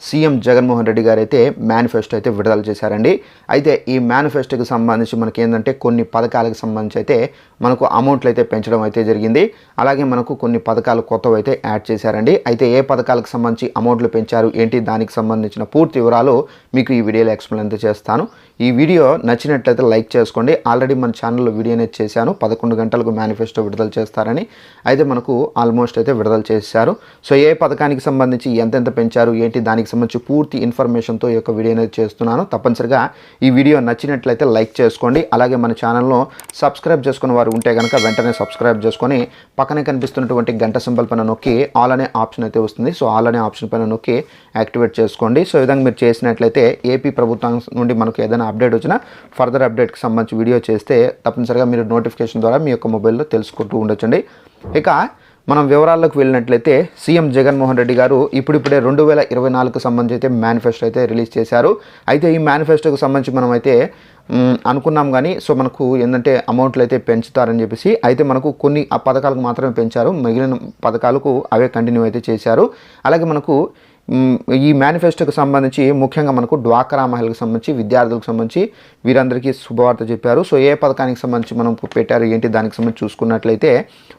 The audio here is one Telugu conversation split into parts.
సీఎం జగన్మోహన్ రెడ్డి గారు అయితే మేనిఫెస్టో అయితే విడుదల చేశారండి. అయితే ఈ మేనిఫెస్టోకి సంబంధించి మనకి ఏంటంటే కొన్ని పథకాలకు సంబంధించి అయితే మనకు అమౌంట్లు అయితే పెంచడం అయితే జరిగింది. అలాగే మనకు కొన్ని పథకాలు కొత్తవి అయితే యాడ్ చేశారండి. అయితే ఏ పథకాలకు సంబంధించి అమౌంట్లు పెంచారు? ఏంటి? దానికి సంబంధించిన పూర్తి వివరాలు మీకు ఈ వీడియోలో ఎక్స్ప్లెయిన్ అయితే చేస్తాను. ఈ వీడియో నచ్చినట్లయితే లైక్ చేసుకోండి. ఆల్రెడీ మన ఛానల్లో వీడియో అనేది చేశాను. పదకొండు గంటలకు మేనిఫెస్టో విడుదల చేస్తారని అయితే మనకు ఆల్మోస్ట్ అయితే విడుదల చేశారు. సో ఏ పథకానికి సంబంధించి ఎంతెంత పెంచారు? ఏంటి? దానికి సంబంధించి పూర్తి ఇన్ఫర్మేషన్తో ఈ యొక్క వీడియో అనేది చేస్తున్నాను. తప్పనిసరిగా ఈ వీడియో నచ్చినట్లయితే లైక్ చేసుకోండి. అలాగే మన ఛానల్లో సబ్స్క్రైబ్ చేసుకున్న వారు ఉంటే కనుక వెంటనే సబ్స్క్రైబ్ చేసుకొని పక్కనే కనిపిస్తున్నటువంటి గంట సింబల్ పైన నొక్కి ఆల్ అనే ఆప్షన్ అయితే వస్తుంది. సో ఆల్ అనే ఆప్షన్ పైన నొక్కి యాక్టివేట్ చేసుకోండి. సో విధంగా మీరు చేసినట్లయితే ఏపీ ప్రభుత్వం నుండి మనకు ఏదైనా అప్డేట్ వచ్చినా ఫర్దర్ అప్డేట్కి సంబంధించి వీడియో చేస్తే తప్పనిసరిగా మీరు నోటిఫికేషన్ ద్వారా మీ యొక్క మొబైల్లో తెలుసుకుంటూ ఉండొచ్చండి. ఇక మనం వివరాల్లోకి వెళ్ళినట్లయితే సీఎం జగన్మోహన్ రెడ్డి గారు ఇప్పుడిప్పుడే రెండు వేల ఇరవై నాలుగుకు సంబంధించి అయితే మేనిఫెస్టో అయితే రిలీజ్ చేశారు. అయితే ఈ మేనిఫెస్టోకి సంబంధించి మనం అయితే అనుకున్నాం కానీ సో మనకు ఏంటంటే అమౌంట్లు అయితే పెంచుతారని చెప్పేసి అయితే మనకు కొన్ని ఆ పథకాలకు మాత్రమే పెంచారు. మిగిలిన పథకాలకు అవే కంటిన్యూ అయితే చేశారు. అలాగే మనకు ఈ మేనిఫెస్టోకి సంబంధించి ముఖ్యంగా మనకు డ్వాక్రా మహిళలకు సంబంధించి విద్యార్థులకు సంబంధించి వీరందరికీ శుభవార్త చెప్పారు. సో ఏ పథకానికి సంబంధించి మనం పెట్టారు ఏంటి దానికి సంబంధించి చూసుకున్నట్లయితే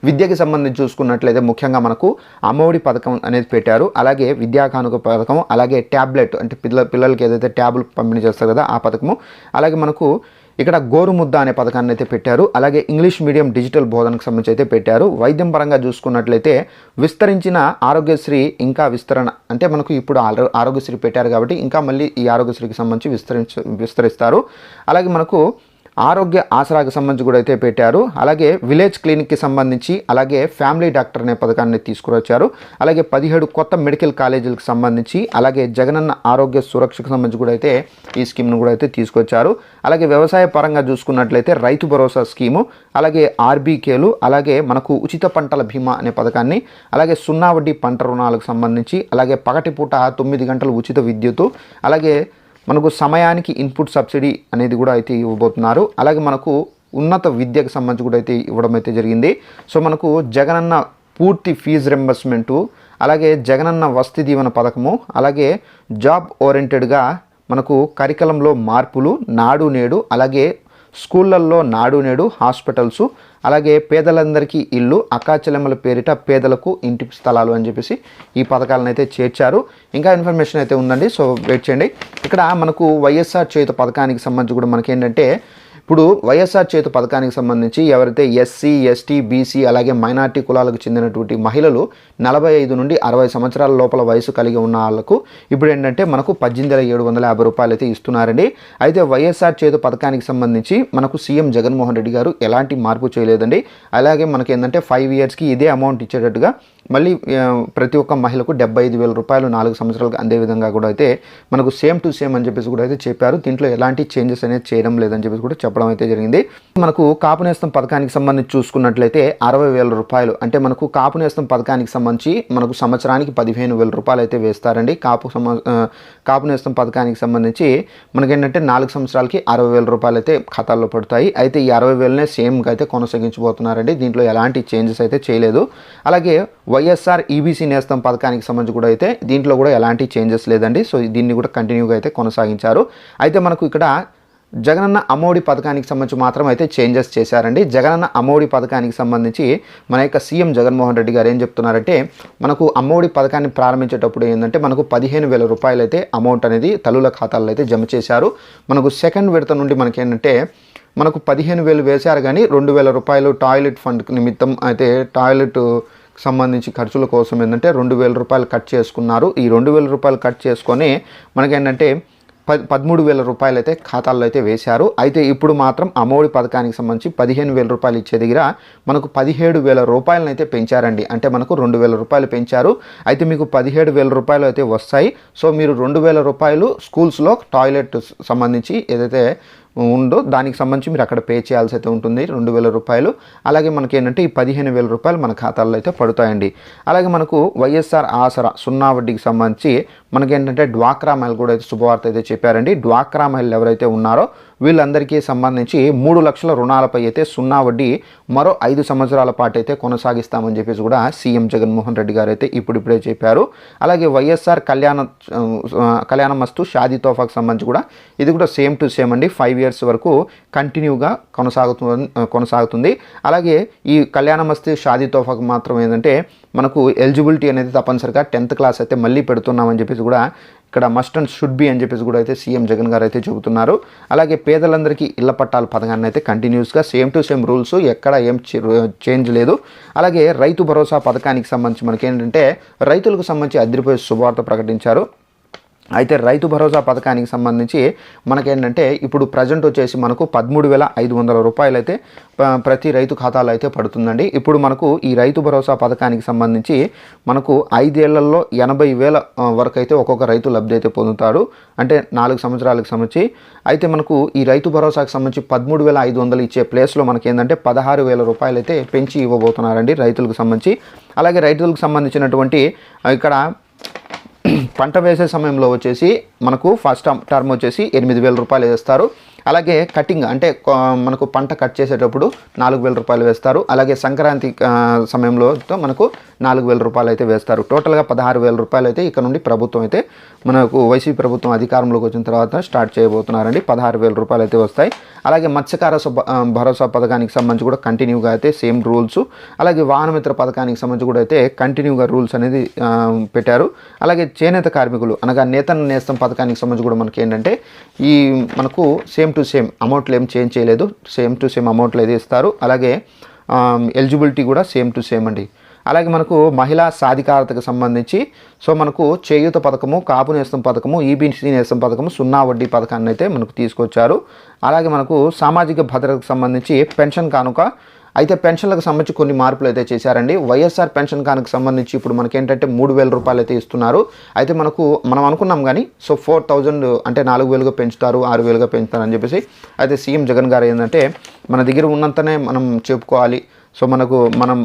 విద్యకి సంబంధించి చూసుకున్నట్లయితే ముఖ్యంగా మనకు అమ్మఒడి పథకం అనేది పెట్టారు. అలాగే విద్యా కానుక పథకం అలాగే ట్యాబ్లెట్ అంటే పిల్ల పిల్లలకి ఏదైతే ట్యాబ్లు పంపిణీ చేస్తారు కదా ఆ పథకము. అలాగే మనకు ఇక్కడ గోరుముద్ద అనే పథకాన్ని అయితే పెట్టారు. అలాగే ఇంగ్లీష్ మీడియం డిజిటల్ బోధనకు సంబంధించి అయితే పెట్టారు. వైద్యం పరంగా చూసుకున్నట్లయితే విస్తరించిన ఆరోగ్యశ్రీ ఇంకా విస్తరణ అంటే మనకు ఇప్పుడు ఆరోగ్యశ్రీ పెట్టారు కాబట్టి ఇంకా మళ్ళీ ఈ ఆరోగ్యశ్రీకి సంబంధించి విస్తరించ విస్తరిస్తారు. అలాగే మనకు ఆరోగ్య ఆసరాకి సంబంధించి కూడా అయితే పెట్టారు. అలాగే విలేజ్ క్లినిక్కి సంబంధించి అలాగే ఫ్యామిలీ డాక్టర్ అనే పథకాన్ని తీసుకురొచ్చారు. అలాగే పదిహేడు కొత్త మెడికల్ కాలేజీలకు సంబంధించి అలాగే జగనన్న ఆరోగ్య సురక్షకు సంబంధించి కూడా అయితే ఈ స్కీమ్ను కూడా అయితే తీసుకొచ్చారు. అలాగే వ్యవసాయ పరంగా చూసుకున్నట్లయితే రైతు భరోసా స్కీము అలాగే ఆర్బీకేలు అలాగే మనకు ఉచిత పంటల బీమా అనే పథకాన్ని అలాగే సున్నా వడ్డీ పంట రుణాలకు సంబంధించి అలాగే పగటిపూట తొమ్మిది గంటల ఉచిత విద్యుత్తు అలాగే మనకు సమయానికి ఇన్పుట్ సబ్సిడీ అనేది కూడా అయితే ఇవ్వబోతున్నారు. అలాగే మనకు ఉన్నత విద్యకు సంబంధించి కూడా అయితే ఇవ్వడం అయితే జరిగింది. సో మనకు జగనన్న పూర్తి ఫీజు రెంబర్స్మెంటు అలాగే జగనన్న వసతి దీవెన పథకము అలాగే జాబ్ ఓరియంటెడ్గా మనకు కరికలంలో మార్పులు నాడు నేడు అలాగే స్కూళ్ళల్లో నాడు నేడు హాస్పిటల్స్ అలాగే పేదలందరికీ ఇల్లు అక్కాచెల్లెమ్మల పేరిట పేదలకు ఇంటి స్థలాలు అని చెప్పేసి ఈ పథకాలను అయితే చేర్చారు. ఇంకా ఇన్ఫర్మేషన్ అయితే ఉందండి సో వెయిట్ చేయండి. ఇక్కడ మనకు వైఎస్ఆర్ చేయుత పథకానికి సంబంధించి కూడా మనకి ఏంటంటే ఇప్పుడు వైఎస్ఆర్ చేతు పథకానికి సంబంధించి ఎవరైతే ఎస్సీ ఎస్టీ బీసీ అలాగే మైనార్టీ కులాలకు చెందినటువంటి మహిళలు నలభై ఐదు నుండి అరవై సంవత్సరాల లోపల వయసు కలిగి ఉన్న వాళ్ళకు ఇప్పుడు ఏంటంటే మనకు పద్దెనిమిది వేల ఏడు వందల యాభై రూపాయలు అయితే ఇస్తున్నారండి. అయితే వైఎస్ఆర్ చేతు పథకానికి సంబంధించి మనకు సీఎం జగన్మోహన్ రెడ్డి గారు ఎలాంటి మార్పు చేయలేదండి. అలాగే మనకి ఏంటంటే ఫైవ్ ఇయర్స్కి ఇదే అమౌంట్ ఇచ్చేటట్టుగా మళ్ళీ ప్రతి ఒక్క మహిళకు డెబ్బై ఐదు వేల రూపాయలు నాలుగు సంవత్సరాలకు అందే విధంగా కూడా అయితే మనకు సేమ్ టు సేమ్ అని చెప్పేసి కూడా అయితే చెప్పారు. దీంట్లో ఎలాంటి చేంజెస్ అనేది చేయడం లేదని చెప్పేసి కూడా చెప్పడం అయితే జరిగింది. మనకు కాపు నేస్తం పథకానికి సంబంధించి చూసుకున్నట్లయితే అరవై వేల రూపాయలు అంటే మనకు కాపు నేస్తం పథకానికి సంబంధించి మనకు సంవత్సరానికి పదిహేను వేల రూపాయలు అయితే వేస్తారండి. కాపు సమ కాపు నేస్తం పథకానికి సంబంధించి మనకేంటంటే నాలుగు సంవత్సరాలకి అరవై వేల రూపాయలు అయితే ఖాతాల్లో పడతాయి. అయితే ఈ అరవై వేలనే సేమ్గా అయితే కొనసాగించబోతున్నారండి. దీంట్లో ఎలాంటి చేంజెస్ అయితే చేయలేదు. అలాగే వైఎస్ఆర్ ఈబీసీ నేస్తం పథకానికి సంబంధించి కూడా అయితే దీంట్లో కూడా ఎలాంటి చేంజెస్ లేదండి. సో దీన్ని కూడా కంటిన్యూగా అయితే కొనసాగించారు. అయితే మనకు ఇక్కడ జగనన్న అమ్మఒడి పథకానికి సంబంధించి మాత్రం అయితే చేంజెస్ చేశారండి. జగనన్న అమ్మఒడి పథకానికి సంబంధించి మన యొక్క సీఎం జగన్మోహన్ రెడ్డి గారు ఏం చెప్తున్నారంటే మనకు అమ్మఒడి పథకాన్ని ప్రారంభించేటప్పుడు ఏంటంటే మనకు పదిహేను వేల రూపాయలు అయితే అమౌంట్ అనేది తల్లుల ఖాతాల్లో అయితే జమ చేశారు. మనకు సెకండ్ విడత నుండి మనకేంటంటే మనకు పదిహేను వేలు వేశారు కానీ రెండు వేల రూపాయలు టాయిలెట్ ఫండ్ నిమిత్తం అయితే టాయిలెట్ సంబంధించి ఖర్చుల కోసం ఏంటంటే రెండు వేల రూపాయలు కట్ చేసుకున్నారు. ఈ రెండు వేల రూపాయలు కట్ చేసుకొని మనకేంటంటే పదమూడు వేల రూపాయలు అయితే ఖాతాల్లో అయితే వేశారు. అయితే ఇప్పుడు మాత్రం అమ్మఒడి పథకానికి సంబంధించి పదిహేను వేల రూపాయలు ఇచ్చే దగ్గర మనకు పదిహేడు వేల రూపాయలను అయితే పెంచారండి. అంటే మనకు రెండు వేల రూపాయలు పెంచారు. అయితే మీకు పదిహేడు వేల రూపాయలు అయితే వస్తాయి. సో మీరు రెండు వేల రూపాయలు స్కూల్స్లో టాయిలెట్ సంబంధించి ఏదైతే ఉందో దానికి సంబంధించి మీరు అక్కడ పే చేయాల్సి అయితే ఉంటుంది రెండు వేల రూపాయలు. అలాగే మనకి ఏంటంటే ఈ పదిహేను వేల రూపాయలు మన ఖాతాల్లో అయితే పడుతాయండి. అలాగే మనకు వైఎస్ఆర్ ఆసరా సున్నా వడ్డీకి సంబంధించి మనకేంటంటే డ్వాక్రా మహిళ కూడా అయితే శుభవార్త అయితే చెప్పారండి. డ్వాక్రా మహిళలు ఎవరైతే ఉన్నారో వీళ్ళందరికీ సంబంధించి మూడు లక్షల రుణాలపై అయితే సున్నా వడ్డీ మరో ఐదు సంవత్సరాల పాటు అయితే కొనసాగిస్తామని చెప్పేసి కూడా సీఎం జగన్మోహన్ రెడ్డి గారు అయితే ఇప్పుడిప్పుడే చెప్పారు. అలాగే వైఎస్ఆర్ కళ్యాణ కళ్యాణ మస్తు షాదీ తోఫాకు సంబంధించి కూడా ఇది కూడా సేమ్ టు సేమ్ అండి. ఫైవ్ ఇయర్స్ వరకు కంటిన్యూగా కొనసాగుతుంది కొనసాగుతుంది. అలాగే ఈ కళ్యాణ మస్తు షాదీ తోఫాకు మాత్రం ఏంటంటే మనకు ఎలిజిబిలిటీ అనేది తప్పనిసరిగా టెన్త్ క్లాస్ అయితే మళ్ళీ పెడుతున్నామని చెప్పేసి కూడా ఇక్కడ మస్ట్ అండ్ షుడ్ బి అని చెప్పేసి కూడా అయితే సీఎం జగన్ గారు అయితే చెబుతున్నారు. అలాగే పేదలందరికీ ఇళ్ళ పట్టాల పథకాన్ని అయితే కంటిన్యూస్గా సేమ్ టు సేమ్ రూల్స్ ఎక్కడ ఏం చేంజ్ లేదు. అలాగే రైతు భరోసా పథకానికి సంబంధించి మనకేంటంటే రైతులకు సంబంధించి అదిరిపోయే శుభవార్త ప్రకటించారు. అయితే రైతు భరోసా పథకానికి సంబంధించి మనకేంటంటే ఇప్పుడు ప్రజెంట్ వచ్చేసి మనకు పదమూడు వేల ఐదు వందల రూపాయలు అయితే ప్రతి రైతు ఖాతాలో అయితే పడుతుందండి. ఇప్పుడు మనకు ఈ రైతు భరోసా పథకానికి సంబంధించి మనకు ఐదేళ్ళలో ఎనభై వేల వరకు అయితే ఒక్కొక్క రైతు లబ్ధి అయితే పొందుతాడు. అంటే నాలుగు సంవత్సరాలకు సంబంధించి. అయితే మనకు ఈ రైతు భరోసాకు సంబంధించి పదమూడు వేల ఐదు వందలు ఇచ్చే ప్లేస్లో మనకి ఏంటంటే పదహారు వేల రూపాయలు అయితే పెంచి ఇవ్వబోతున్నారండి రైతులకు సంబంధించి. అలాగే రైతులకు సంబంధించినటువంటి ఇక్కడ పంట వేసే సమయంలో వచ్చేసి మనకు ఫస్ట్ టర్మ్ వచ్చేసి ఎనిమిది వేల రూపాయలు వేస్తారు. అలాగే కటింగ్ అంటే మనకు పంట కట్ చేసేటప్పుడు నాలుగు వేల రూపాయలు వేస్తారు. అలాగే సంక్రాంతి సమయంలో మనకు నాలుగు వేల రూపాయలు అయితే వేస్తారు. టోటల్గా పదహారు వేల రూపాయలు అయితే ఇక్కడ నుండి ప్రభుత్వం అయితే మనకు వైసీపీ ప్రభుత్వం అధికారంలోకి వచ్చిన తర్వాత స్టార్ట్ చేయబోతున్నారండి. పదహారు వేల రూపాయలు అయితే వస్తాయి. అలాగే మత్స్యకార భరోసా పథకానికి సంబంధించి కూడా కంటిన్యూగా అయితే సేమ్ రూల్స్. అలాగే వాహనమిత్ర పథకానికి సంబంధించి కూడా అయితే కంటిన్యూగా రూల్స్ అనేది పెట్టారు. అలాగే చేనేత కార్మికులు అనగా నేతన్న నేస్తం పథకానికి సంబంధించి కూడా మనకి ఏంటంటే ఈ మనకు సేమ్ టు సేమ్ అమౌంట్లు ఏం చేంజ్ చేయలేదు. సేమ్ టు సేమ్ అమౌంట్లు అయితే ఇస్తారు. అలాగే ఎలిజిబిలిటీ కూడా సేమ్ టు సేమ్ అండి. అలాగే మనకు మహిళా సాధికారతకు సంబంధించి సో మనకు చేయూత పథకము కాపు నేస్తం పథకము ఈబీసీ నేస్తం పథకము సున్నా వడ్డీ పథకాన్ని అయితే మనకు తీసుకొచ్చారు. అలాగే మనకు సామాజిక భద్రతకు సంబంధించి పెన్షన్ కానుక అయితే పెన్షన్లకు సంబంధించి కొన్ని మార్పులు అయితే చేశారండి. వైఎస్ఆర్ పెన్షన్ కానుక సంబంధించి ఇప్పుడు మనకి ఏంటంటే మూడు వేల రూపాయలు అయితే ఇస్తున్నారు. అయితే మనకు మనం అనుకున్నాం కానీ సో ఫోర్ థౌజండ్ అంటే నాలుగు వేలుగా పెంచుతారు ఆరు వేలుగా పెంచుతారు అని చెప్పేసి అయితే సీఎం జగన్ గారు ఏంటంటే మన దగ్గర ఉన్నంతనే మనం చెప్పుకోవాలి. సో మనకు మనం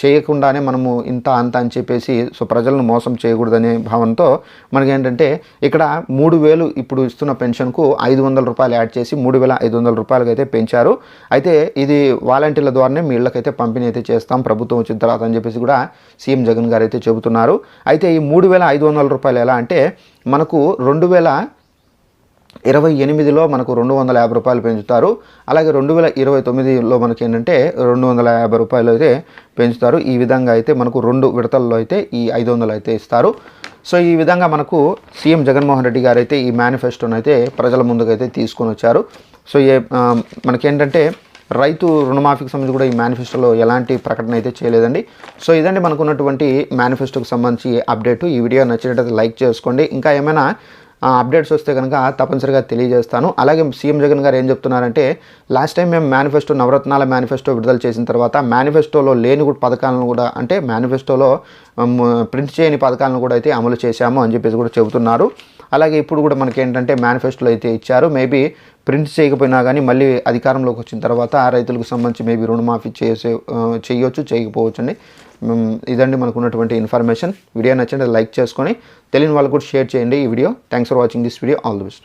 చేయకుండానే మనము ఇంత అంత అని చెప్పేసి సో ప్రజలను మోసం చేయకూడదనే భావనతో మనకి ఏంటంటే ఇక్కడ మూడు వేలు ఇప్పుడు ఇస్తున్న పెన్షన్కు ఐదు వందల రూపాయలు యాడ్ చేసి మూడు వేల ఐదు వందల రూపాయలకి అయితే పెంచారు. అయితే ఇది వాలంటీర్ల ద్వారానే మీ ఇళ్ళకైతే పంపిణీ అయితే చేస్తాం. ప్రభుత్వం వచ్చిన తర్వాత అని చెప్పేసి కూడా సీఎం జగన్ గారు అయితే చెబుతున్నారు. అయితే ఈ మూడు వేల ఐదు వందల రూపాయలు ఎలా అంటే మనకు రెండు వేల ఇరవై ఎనిమిదిలో మనకు రెండు వందల యాభై రూపాయలు పెంచుతారు. అలాగే రెండు వేల ఇరవై తొమ్మిదిలో మనకి ఏంటంటే రెండు వందల యాభై రూపాయలు అయితే పెంచుతారు. ఈ విధంగా అయితే మనకు రెండు విడతల్లో అయితే ఈ ఐదు వందలు అయితే ఇస్తారు. సో ఈ విధంగా మనకు సీఎం జగన్మోహన్ రెడ్డి గారు అయితే ఈ మేనిఫెస్టోను అయితే ప్రజల ముందుకైతే తీసుకొని వచ్చారు. సో ఏ మనకేంటంటే రైతు రుణమాఫీకి సంబంధించి కూడా ఈ మేనిఫెస్టోలో ఎలాంటి ప్రకటన అయితే చేయలేదండి. సో ఇదండి మనకున్నటువంటి మేనిఫెస్టోకి సంబంధించి అప్డేట్. ఈ వీడియో నచ్చినట్లయితే లైక్ చేసుకోండి. ఇంకా ఏమైనా అప్డేట్స్ వస్తే కనుక తప్పనిసరిగా తెలియజేస్తాను. అలాగే సీఎం జగన్ గారు ఏం చెప్తున్నారంటే లాస్ట్ టైం మేము మేనిఫెస్టో నవరత్నాల మేనిఫెస్టో విడుదల చేసిన తర్వాత మేనిఫెస్టోలో లేని కూడా పథకాలను కూడా అంటే మేనిఫెస్టోలో ప్రింట్ చేయని పథకాలను కూడా అయితే అమలు చేశాము అని చెప్పేసి కూడా చెబుతున్నారు. అలాగే ఇప్పుడు కూడా మనకి ఏంటంటే మేనిఫెస్టోలో అయితే ఇచ్చారు. మేబీ ప్రింట్ చేయకపోయినా కానీ మళ్ళీ అధికారంలోకి వచ్చిన తర్వాత రైతులకు సంబంధించి మేబీ రుణమాఫీ చేసే చేయొచ్చు చేయకపోవచ్చు అండి ఇదండి మనకు ఉన్నటువంటి ఇన్ఫర్మేషన్. వీడియో నచ్చండి లైక్ చేసుకొని తెలియని వాళ్ళకు కూడా షేర్ చేయండి ఈ video. Thanks for watching this video all the best